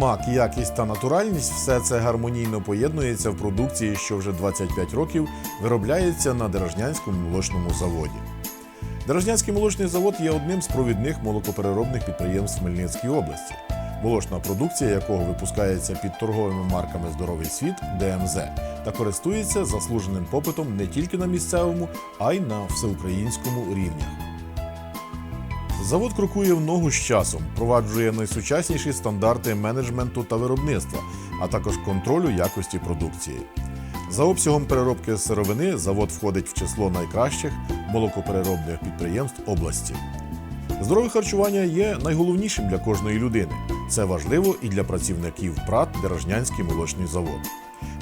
Смак, якість та натуральність все це гармонійно поєднується в продукції, що вже 25 років виробляється на Дорожнянському молочному заводі. Дорожнянський молочний завод є одним з провідних молокопереробних підприємств Хмельницької області, молочна продукція якого випускається під торговими марками Здоровий світ ДМЗ та користується заслуженим попитом не тільки на місцевому, а й на всеукраїнському рівнях. Завод крокує в ногу з часом, впроваджує найсучасніші стандарти менеджменту та виробництва, а також контролю якості продукції. За обсягом переробки сировини завод входить в число найкращих молокопереробних підприємств області. Здорове харчування є найголовнішим для кожної людини. Це важливо і для працівників ПРАТ Дорожнянський молочний завод.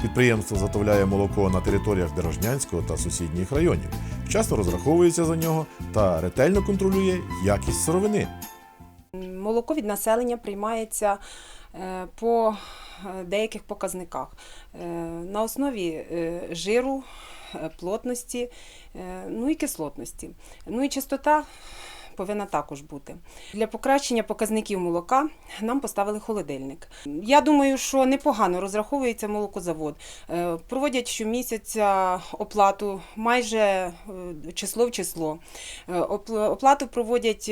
Підприємство заготовляє молоко на територіях Дорожнянського та сусідніх районів, вчасно розраховується за нього та ретельно контролює якість сировини. Молоко від населення приймається е, по е, деяких показниках Е, на основі жиру, плотності, ну і кислотності. Ну і чистота повинна також бути. Для покращення показників молока нам поставили холодильник. Я думаю, що непогано розраховується молокозавод. Е, Проводять щомісяця оплату майже е, число в число. Е, Оплату проводять.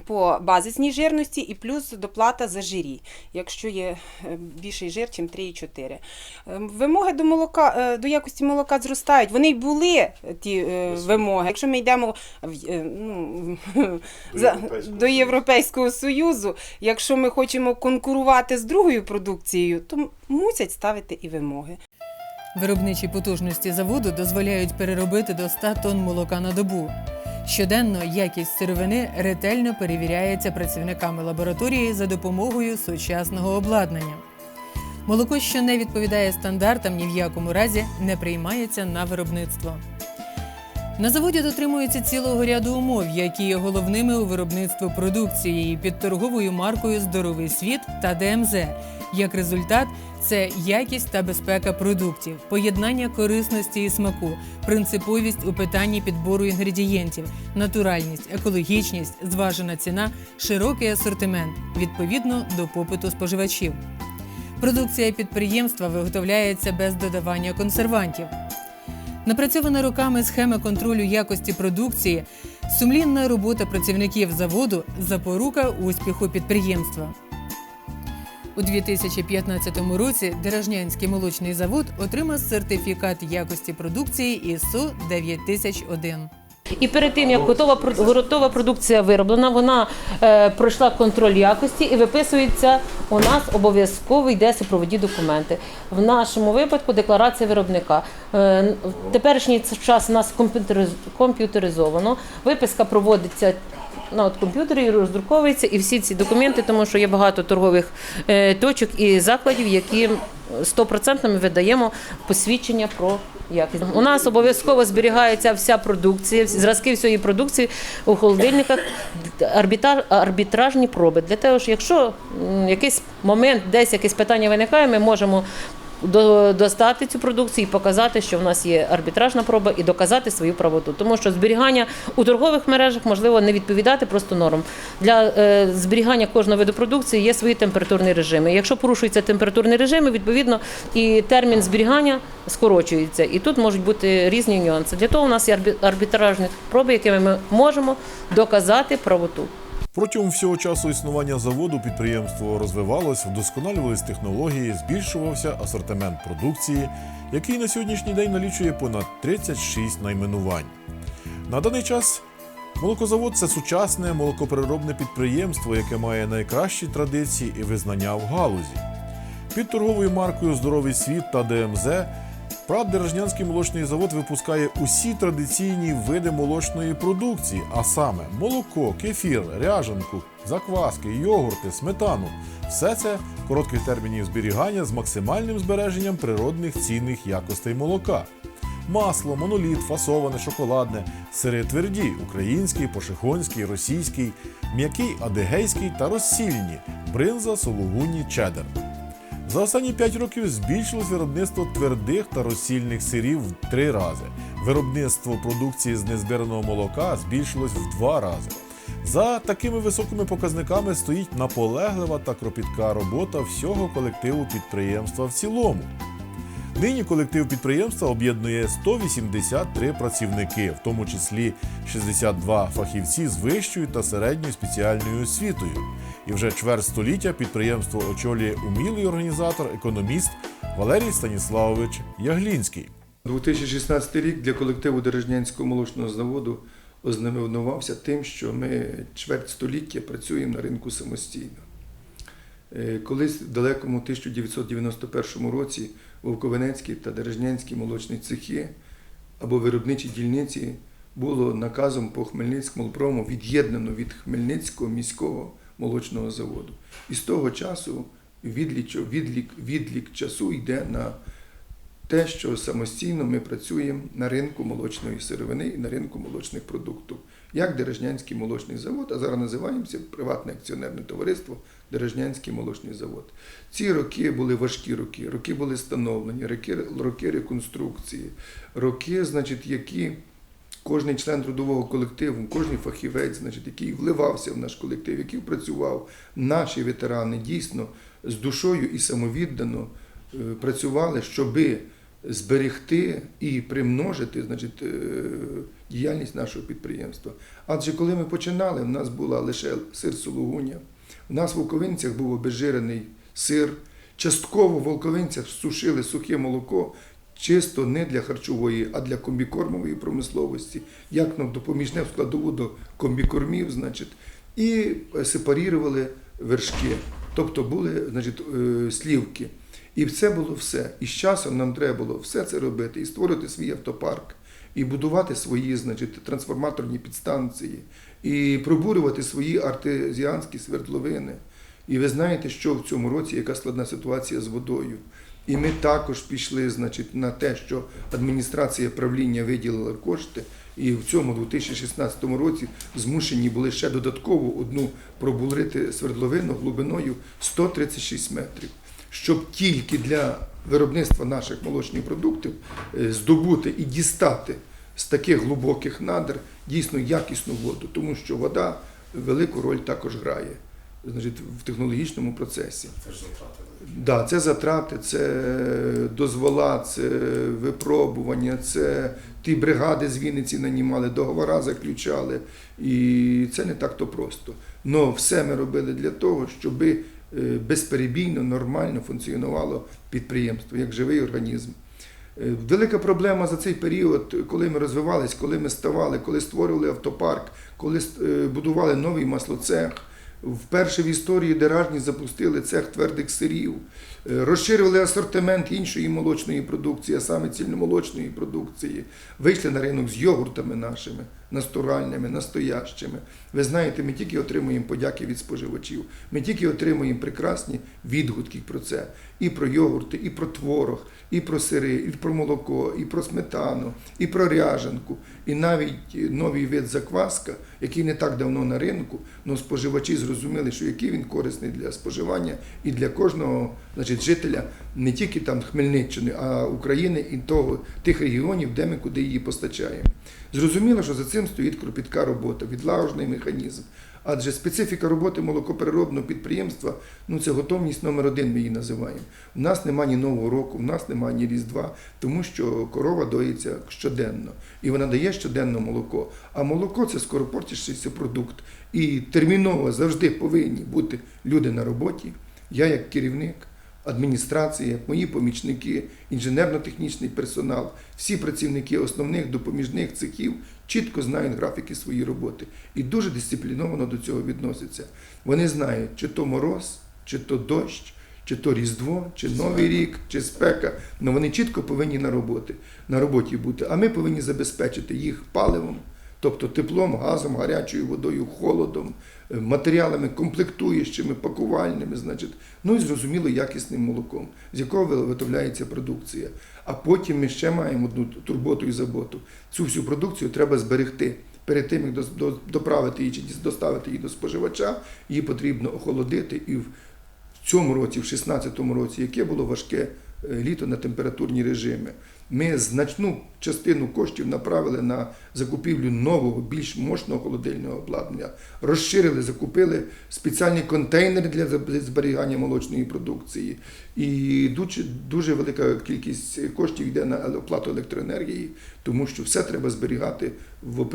По базисній жирності і плюс доплата за жирі, якщо є е, більший жир, ніж 3,4. Е, Вимоги до молока е, до якості молока зростають. Вони й були ті е, вимоги. Якщо ми йдемо в- е, ну, за- Європейського до Європейського Союзу, якщо ми хочемо конкурувати з другою продукцією, то мусять ставити і вимоги. Виробничі потужності заводу дозволяють переробити до 100 тонн молока на добу. Щоденно якість сировини ретельно перевіряється працівниками лабораторії за допомогою сучасного обладнання. Молоко, що не відповідає стандартам, ні в якому разі не приймається на виробництво. На заводі дотримуються цілого ряду умов, які є головними у виробництві продукції під торговою маркою Здоровий світ та ДМЗ. Як результат, це якість та безпека продуктів, поєднання корисності і смаку, принциповість у питанні підбору інгредієнтів, натуральність, екологічність, зважена ціна, широкий асортимент відповідно до попиту споживачів. Продукція підприємства виготовляється без додавання консервантів. Напрацьована роками схема контролю якості продукції, сумлінна робота працівників заводу запорука успіху підприємства. У 2015 році Дережнянський молочний завод отримав сертифікат якості продукції ІСО 9001. І перед тим як готова готова продукція вироблена, вона е, пройшла контроль якості і виписується у нас обов'язково йде супровідні документи. В нашому випадку декларація виробника. Е, в теперішній час у нас комп'ютериз- комп'ютеризовано. Виписка проводиться. На от комп'ютері роздруковується і всі ці документи, тому що є багато торгових е, точок і закладів, які 100% ми видаємо посвідчення про якість. У нас обов'язково зберігається вся продукція, зразки всієї продукції у холодильниках, арбітражні проби. Для того, що якщо якийсь момент, десь якесь питання виникає, ми можемо достати цю продукцію і показати, що в нас є арбітражна проба, і доказати свою правоту. Тому що зберігання у торгових мережах можливо не відповідати просто нормам. Для е, зберігання кожного виду продукції є свої температурні режими. Якщо порушуються температурні режими, відповідно і термін зберігання скорочується. І тут можуть бути різні нюанси. Для того у нас є арбі- арбітражні проби, якими ми можемо доказати правоту. Протягом всього часу існування заводу підприємство розвивалось, вдосконалювались технології, збільшувався асортимент продукції, який на сьогоднішній день налічує понад 36 найменувань. На даний час молокозавод це сучасне молокопереробне підприємство, яке має найкращі традиції і визнання в галузі. Під торговою маркою Здоровий світ та ДМЗ Прат Дережнянський молочний завод випускає усі традиційні види молочної продукції, а саме молоко, кефір, ряжанку, закваски, йогурти, сметану. Все це коротких термінів зберігання з максимальним збереженням природних цінних якостей молока. Масло, моноліт, фасоване, шоколадне, сири тверді, український, пошехонський, російський, м'який, адигейський та розсільні, бринза, сологуні, чеддер. За останні 5 років збільшилось виробництво твердих та розсільних сирів в 3 рази. Виробництво продукції з незбираного молока збільшилось в 2 рази. За такими високими показниками стоїть наполеглива та кропітка робота всього колективу підприємства в цілому. Нині колектив підприємства об'єднує 183 працівники, в тому числі 62 фахівці з вищою та середньою спеціальною освітою. І вже чверть століття підприємство очолює умілий організатор, економіст Валерій Станіславович Яглінський. 2016 рік для колективу Дережнянського молочного заводу ознаменувався тим, що ми чверть століття працюємо на ринку самостійно. Е, Колись в далекому 1991 році Вовковенецький та Дережнянські молочні цехи або виробничі дільниці було наказом по Хмельницькому прому від'єднано від Хмельницького міського молочного заводу. І з того часу відлік, відлік, відлік часу йде на те, що самостійно ми працюємо на ринку молочної сировини і на ринку молочних продуктів, як Дережнянський молочний завод, а зараз називаємося приватне акціонерне товариство Дережнянський молочний завод. Ці роки були важкі роки, роки були становлені, роки, роки реконструкції, роки, значить, які кожен член трудового колективу, кожен фахівець, значить, який вливався в наш колектив, який працював, наші ветерани дійсно з душою і самовіддано е, працювали, щоби зберегти і примножити значить, е, діяльність нашого підприємства. Адже коли ми починали, в нас була лише сир сулугуня, у нас в Волковинцях був обезжирений сир, частково в Волковинцях сушили сухе молоко, чисто не для харчової, а для комбікормової промисловості, як нам допоміжне в складову до комбікормів, значить, і сепарірували вершки, тобто були значить, е, слівки. І це було все. І з часом нам треба було все це робити і створити свій автопарк, і будувати свої значить, трансформаторні підстанції, і пробурювати свої артезіанські свердловини. І ви знаєте, що в цьому році яка складна ситуація з водою. І ми також пішли значить, на те, що адміністрація правління виділила кошти, і в цьому 2016 році змушені були ще додатково одну пробурити свердловину глибиною 136 метрів щоб тільки для виробництва наших молочних продуктів е, здобути і дістати з таких глибоких надр дійсно якісну воду, тому що вода велику роль також грає значить, в технологічному процесі. Це ж затрати. Да, це затрати, це дозвола, це випробування, це ті бригади з Вінниці нанімали, договора заключали. І це не так то просто. Но все ми робили для того, щоби е, безперебійно, нормально функціонувало підприємство як живий організм. Е, Велика проблема за цей період, коли ми розвивались, коли ми ставали, коли створювали автопарк, коли е, будували новий маслоцех. Вперше в історії Деражні запустили цех твердих сирів, розширювали розширили асортимент іншої молочної продукції, а саме цільномолочної продукції. Вийшли на ринок з йогуртами нашими, натуральними, настоящими. Ви знаєте, ми тільки отримуємо подяки від споживачів, ми тільки отримуємо прекрасні відгуки про це. І про йогурти, і про творог, і про сири, і про молоко, і про сметану, і про ряженку, і навіть новий вид закваска, який не так давно на ринку, але споживачі зрозуміли, що який він корисний для споживання і для кожного значить, жителя не тільки там Хмельниччини, а України і того, тих регіонів, де ми куди її постачаємо. Зрозуміло, що за цим стоїть кропітка робота, відлагоджений механізм. Адже специфіка роботи молокопереробного підприємства ну це готовність номер один, ми її називаємо. У нас немає ні Нового року, у нас немає ні Різдва, тому що корова доїться щоденно. І вона дає щоденно молоко. А молоко це скоропортящийся продукт. І терміново завжди повинні бути люди на роботі. Я як керівник, адміністрація, мої помічники, інженерно-технічний персонал, всі працівники основних допоміжних цехів чітко знають графіки своєї роботи і дуже дисципліновано до цього відносяться. Вони знають, чи то мороз, чи то дощ, чи то Різдво, чи Новий рік, чи спека. але вони чітко повинні на роботи, на роботі бути. А ми повинні забезпечити їх паливом, тобто теплом, газом, гарячою водою, холодом, е, матеріалами комплектуючими, пакувальними, значить, ну і зрозуміло якісним молоком, з якого виготовляється продукція. А потім ми ще маємо одну турботу і заботу. Цю всю продукцію треба зберегти. Перед тим, як доправити її чи доставити її до споживача, її потрібно охолодити і в цьому році, в 2016 році, яке було важке е, літо на температурні режими. Ми значну частину коштів направили на закупівлю нового, більш мощного холодильного обладнання, розширили, закупили спеціальні контейнери для зберігання молочної продукції. І дуже, дуже велика кількість коштів йде на оплату електроенергії, тому що все треба зберігати в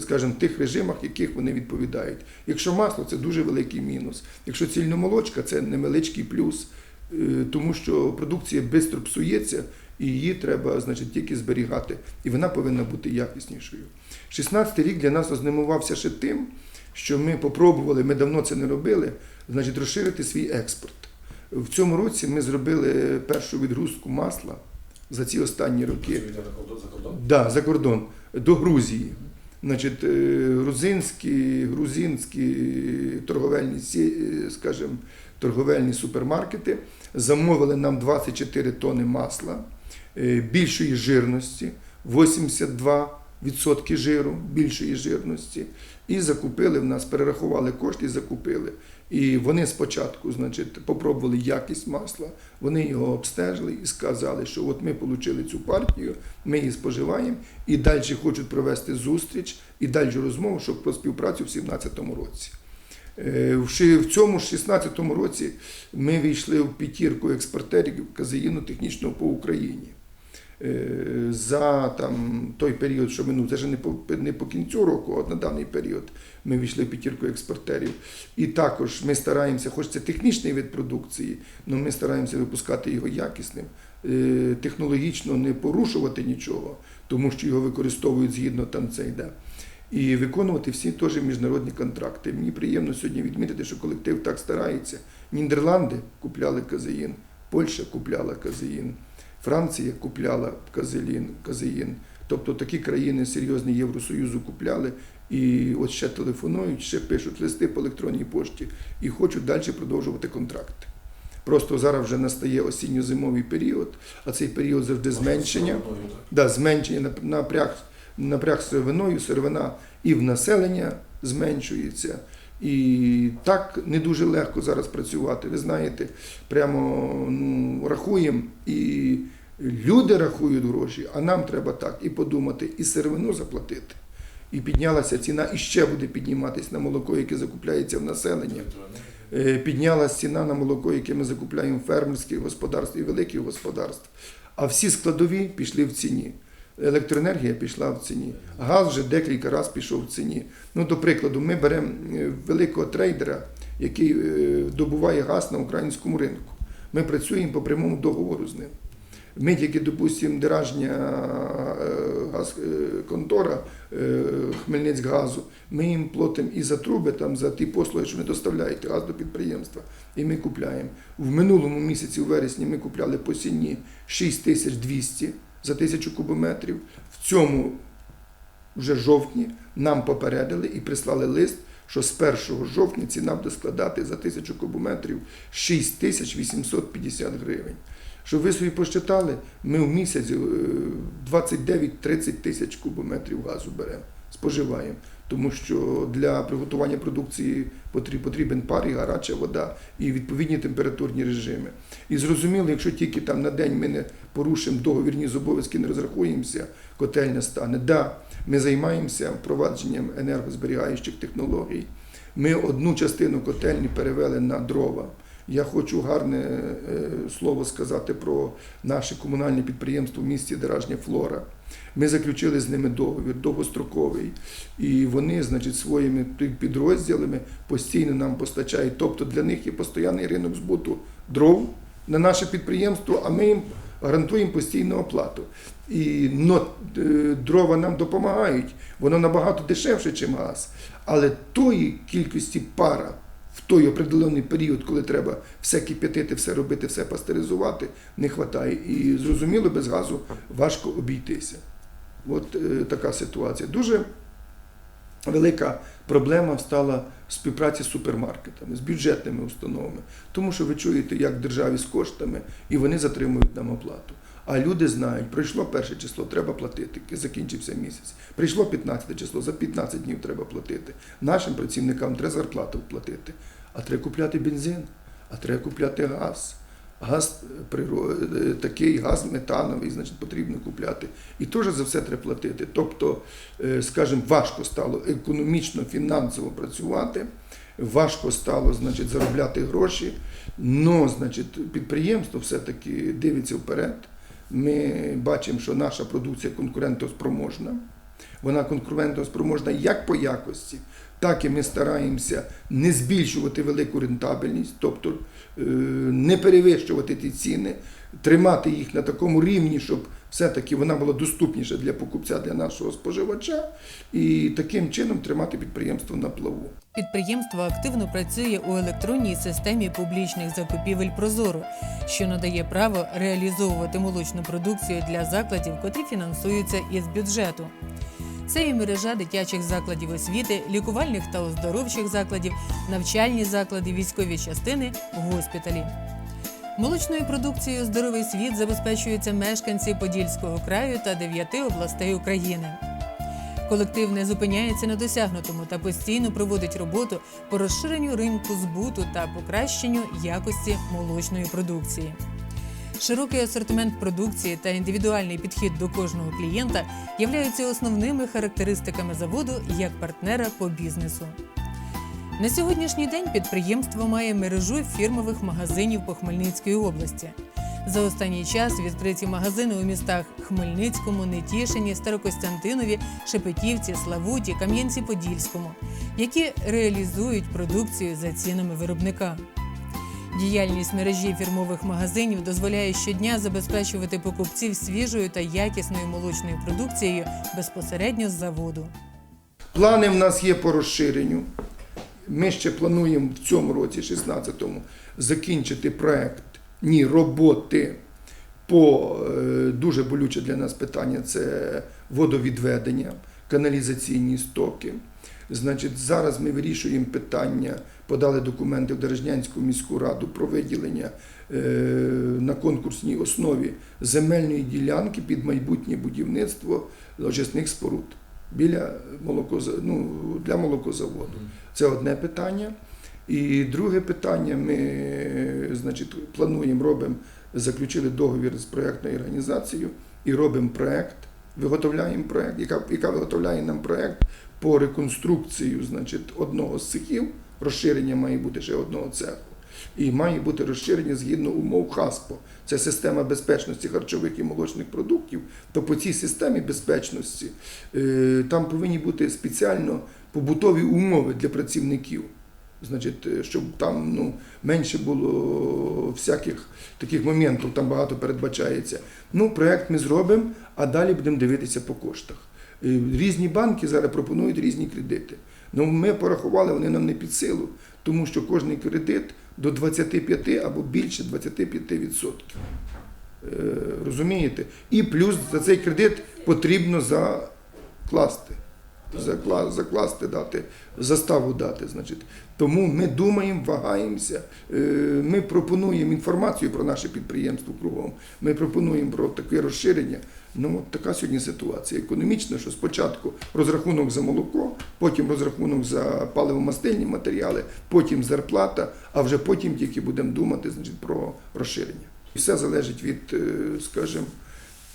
скажімо, тих режимах, яких вони відповідають. Якщо масло, це дуже великий мінус. Якщо цільномолочка, це невеличкий плюс, е, тому що продукція швидко псується. І її треба, значить, тільки зберігати, і вона повинна бути якіснішою. 16-й рік для нас ознамувався ще тим, що ми попробували, ми давно це не робили, значить, розширити свій експорт. В цьому році ми зробили першу відгрузку масла за ці останні роки. За Да, за кордон до Грузії. Значить, е, грузинські, грузинські торговельні, е, скажімо, торговельні супермаркети замовили нам 24 тони масла більшої жирності, 82% жиру більшої жирності, і закупили в нас, перерахували кошти і закупили. І вони спочатку, значить, попробували якість масла, вони його обстежили і сказали, що от ми отримали цю партію, ми її споживаємо, і далі хочуть провести зустріч і далі розмову, щоб про співпрацю в 2017 році. Е, В цьому ж 16-му році ми війшли в п'ятірку експортерів казеїну технічного по Україні. Е, За там, той період, що минув, це ж не по, не по кінцю року, а на даний період ми війшли в п'ятірку експортерів. І також ми стараємося, хоч це технічний вид продукції, але ми стараємося випускати його якісним, е, технологічно не порушувати нічого, тому що його використовують згідно там це йде. І виконувати всі теж міжнародні контракти. Мені приємно сьогодні відмітити, що колектив так старається. Нідерланди купляли казеїн, Польща купляла казеїн, Франція купляла казеїн, казеїн. Тобто такі країни серйозні Євросоюзу купляли і от ще телефонують, ще пишуть листи по електронній пошті і хочуть далі продовжувати контракти. Просто зараз вже настає осінньо-зимовий період, а цей період завжди зменшення. Да, зменшення нап- напряг, напряг сировиною, сировина і в населення зменшується. І так не дуже легко зараз працювати. Ви знаєте, прямо ну, рахуємо, і люди рахують гроші, а нам треба так і подумати, і сировину заплатити. І піднялася ціна, і ще буде підніматись на молоко, яке закупляється в населення. Е, Піднялася ціна на молоко, яке ми закупляємо фермерських господарств і великих господарств. А всі складові пішли в ціні. Електроенергія пішла в ціні, газ вже декілька разів пішов в ціні. Ну, до прикладу, ми беремо е, великого трейдера, який е, добуває газ на українському ринку. Ми працюємо по прямому договору з ним. Ми тільки, допустимо, деражня е, контора Хмельницькгазу, ми їм платимо і за труби, там, за ті послуги, що вони доставляють газ до підприємства, і ми купляємо. В минулому місяці, у вересні, ми купляли по ціні 6200 за тисячу кубометрів. В цьому вже жовтні нам попередили і прислали лист, що з 1 жовтня ціна буде складати за тисячу кубометрів 6850 гривень. Щоб ви собі посчитали, ми в місяць е, 29-30 тисяч кубометрів газу беремо, споживаємо. Тому що для приготування продукції потрі- потрібен пар і гаряча вода і відповідні температурні режими. І зрозуміло, якщо тільки там на день ми не порушимо договірні зобов'язки, не розрахуємося, котельня стане. Да, ми займаємося впровадженням енергозберігаючих технологій. Ми одну частину котельні перевели на дрова. Я хочу гарне е, слово сказати про наше комунальне підприємство в місті Деражня Флора. Ми заключили з ними договір довгостроковий, і вони, значить, своїми підрозділами постійно нам постачають. Тобто для них є постійний ринок збуту дров на наше підприємство, а ми їм гарантуємо постійну оплату. І но, е, дрова нам допомагають, воно набагато дешевше, ніж газ. Але тої кількості пара в той определений період, коли треба все кип'ятити, все робити, все пастеризувати, не вистачає. І зрозуміло, без газу важко обійтися. От е, така ситуація. Дуже велика проблема стала співпраці з супермаркетами, з бюджетними установами. Тому що ви чуєте, як державі з коштами, і вони затримують нам оплату. А люди знають, прийшло перше число, треба платити, закінчився місяць. Прийшло 15 число, за 15 днів треба платити. Нашим працівникам треба зарплату платити, а треба купляти бензин, а треба купляти газ. Газ е, такий газ метановий, значить, потрібно купляти. І теж за все треба платити. Тобто, е, скажімо, важко стало економічно, фінансово працювати, важко стало, значить, заробляти гроші. Но, значить, підприємство все-таки дивиться вперед. Ми бачимо, що наша продукція конкурентоспроможна. Вона конкурентоспроможна як по якості, так і ми стараємося не збільшувати велику рентабельність, тобто е, не перевищувати ті ціни, тримати їх на такому рівні, щоб все-таки вона була доступніша для покупця, для нашого споживача, і таким чином тримати підприємство на плаву. Підприємство активно працює у електронній системі публічних закупівель Прозоро, що надає право реалізовувати молочну продукцію для закладів, котрі фінансуються із бюджету. Це і мережа дитячих закладів освіти, лікувальних та оздоровчих закладів, навчальні заклади, військові частини, госпіталі. Молочною продукцією здоровий світ забезпечуються мешканці Подільського краю та дев'яти областей України. Колектив не зупиняється на досягнутому та постійно проводить роботу по розширенню ринку збуту та покращенню якості молочної продукції. Широкий асортимент продукції та індивідуальний підхід до кожного клієнта являються основними характеристиками заводу як партнера по бізнесу. На сьогоднішній день підприємство має мережу фірмових магазинів по Хмельницькій області. За останній час відкриті магазини у містах Хмельницькому, Нетішині, Старокостянтинові, Шепетівці, Славуті, Кам'янці-Подільському, які реалізують продукцію за цінами виробника. Діяльність мережі фірмових магазинів дозволяє щодня забезпечувати покупців свіжою та якісною молочною продукцією безпосередньо з заводу. Плани в нас є по розширенню. Ми ще плануємо в цьому році, 16-му, закінчити проект ні роботи по е, дуже болюче для нас питання це водовідведення, каналізаційні стоки. Значить, зараз ми вирішуємо питання, подали документи в Дережнянську міську раду про виділення е, на конкурсній основі земельної ділянки під майбутнє будівництво очисних споруд біля молокоза- ну, для молокозаводу. Це одне питання. І друге питання, ми значить, плануємо, робимо, заключили договір з проєктною організацією і робимо проєкт, виготовляємо проєкт, яка, яка виготовляє нам проєкт по реконструкцію значить, одного з цехів. Розширення має бути ще одного цеху. І має бути розширення згідно умов ХАСПО. Це система безпечності харчових і молочних продуктів. То по цій системі безпечності е, там повинні бути спеціально побутові умови для працівників. Значить, е, щоб там ну, менше було всяких таких моментів, там багато передбачається. Ну, проєкт ми зробимо, а далі будемо дивитися по коштах. Е, Різні банки зараз пропонують різні кредити. Ну, ми порахували, вони нам не під силу, тому що кожний кредит до 25 або більше 25%. Е, Розумієте? І плюс за цей кредит потрібно закласти. Закла- закласти дати, заставу дати. Значить. Тому ми думаємо, вагаємося. Е, Ми пропонуємо інформацію про наше підприємство кругом. Ми пропонуємо про таке розширення. Ну, от така сьогодні ситуація. Економічна, що спочатку розрахунок за молоко, потім розрахунок за паливомастильні матеріали, потім зарплата, а вже потім тільки будемо думати значить, про розширення. І Все залежить від, е, скажімо,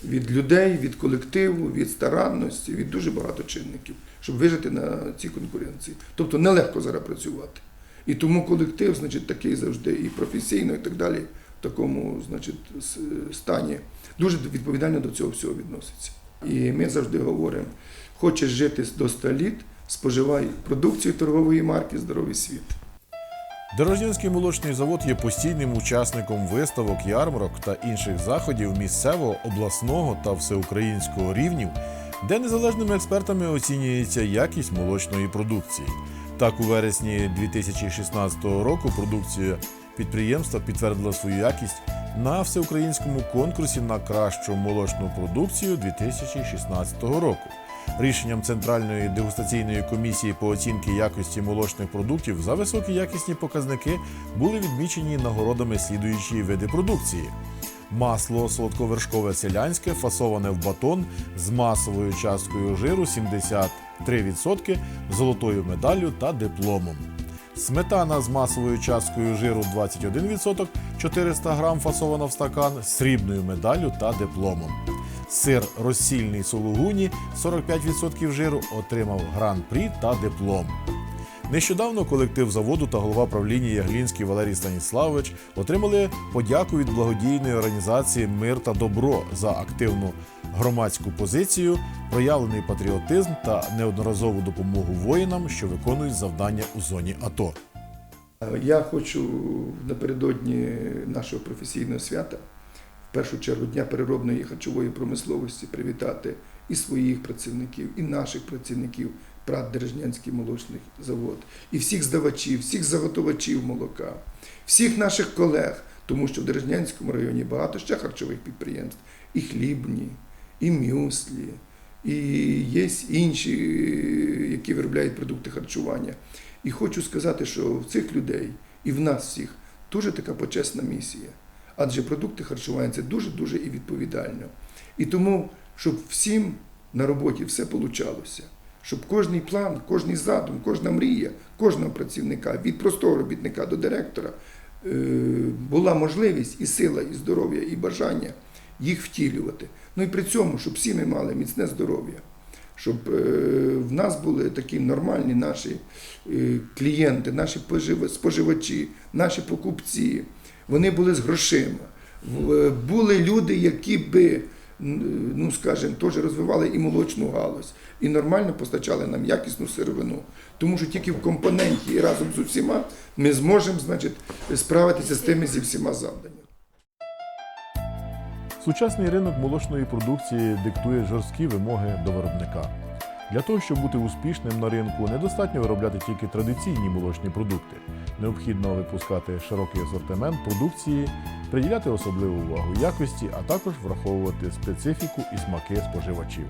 від людей, від колективу, від старанності, від дуже багато чинників, щоб вижити на цій конкуренції. Тобто нелегко зараз працювати. І тому колектив, значить, такий завжди і професійно, і так далі, в такому, значить, стані дуже відповідально до цього всього відноситься. І ми завжди говоримо: хочеш жити до 100 літ, споживай продукцію торгової марки Здоровий світ. Дорожнянський молочний завод є постійним учасником виставок, ярмарок та інших заходів місцевого, обласного та всеукраїнського рівнів, де незалежними експертами оцінюється якість молочної продукції. Так, у вересні 2016 року продукція підприємства підтвердила свою якість на всеукраїнському конкурсі на кращу молочну продукцію 2016 року. Рішенням Центральної дегустаційної комісії по оцінці якості молочних продуктів за високі якісні показники були відмічені нагородами слідуючі види продукції. Масло солодковершкове селянське, фасоване в батон з масовою часткою жиру 73%, золотою медаллю та дипломом. Сметана з масовою часткою жиру 21%, 400 грам фасована в стакан срібною медаллю та дипломом. Сир розсільний сулугуні 45% жиру отримав гран-прі та диплом. Нещодавно колектив заводу та голова правління Яглінський Валерій Станіславович отримали подяку від благодійної організації Мир та добро за активну громадську позицію, проявлений патріотизм та неодноразову допомогу воїнам, що виконують завдання у зоні АТО. Я хочу напередодні нашого професійного свята, в першу чергу Дня переробної харчової промисловості, привітати і своїх працівників, і наших працівників, ПРАТ Дережнянський молочний завод, і всіх здавачів, всіх заготовачів молока, всіх наших колег, тому що в Дережнянському районі багато ще харчових підприємств, і хлібні, і мюслі, і є інші, які виробляють продукти харчування. І хочу сказати, що в цих людей і в нас всіх дуже така почесна місія. Адже продукти харчування це дуже-дуже і відповідально. І тому, щоб всім на роботі все получалося, щоб кожний план, кожний задум, кожна мрія, кожного працівника, від простого робітника до директора, е, була можливість і сила, і здоров'я, і бажання їх втілювати. Ну і при цьому, щоб всі ми мали міцне здоров'я щоб е, в нас були такі нормальні наші е, клієнти, наші пожив- споживачі, наші покупці. Вони були з грошима. Були люди, які би, ну скажімо, теж розвивали і молочну галузь, і нормально постачали нам якісну сировину. Тому що тільки в компоненті і разом з усіма ми зможемо, значить, справитися з тими зі всіма завданнями. Сучасний ринок молочної продукції диктує жорсткі вимоги до виробника. Для того, щоб бути успішним на ринку, недостатньо виробляти тільки традиційні молочні продукти. Необхідно випускати широкий асортимент продукції, приділяти особливу увагу якості, а також враховувати специфіку і смаки споживачів.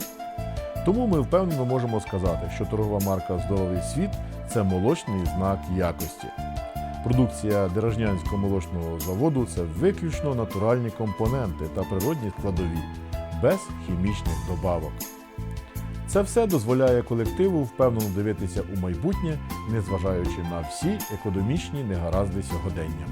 Тому ми впевнено можемо сказати, що торгова марка Здоровий світ це молочний знак якості. Продукція Дережнянського молочного заводу це виключно натуральні компоненти та природні складові, без хімічних добавок. Це все дозволяє колективу впевнено дивитися у майбутнє, незважаючи на всі економічні негаразди сьогодення.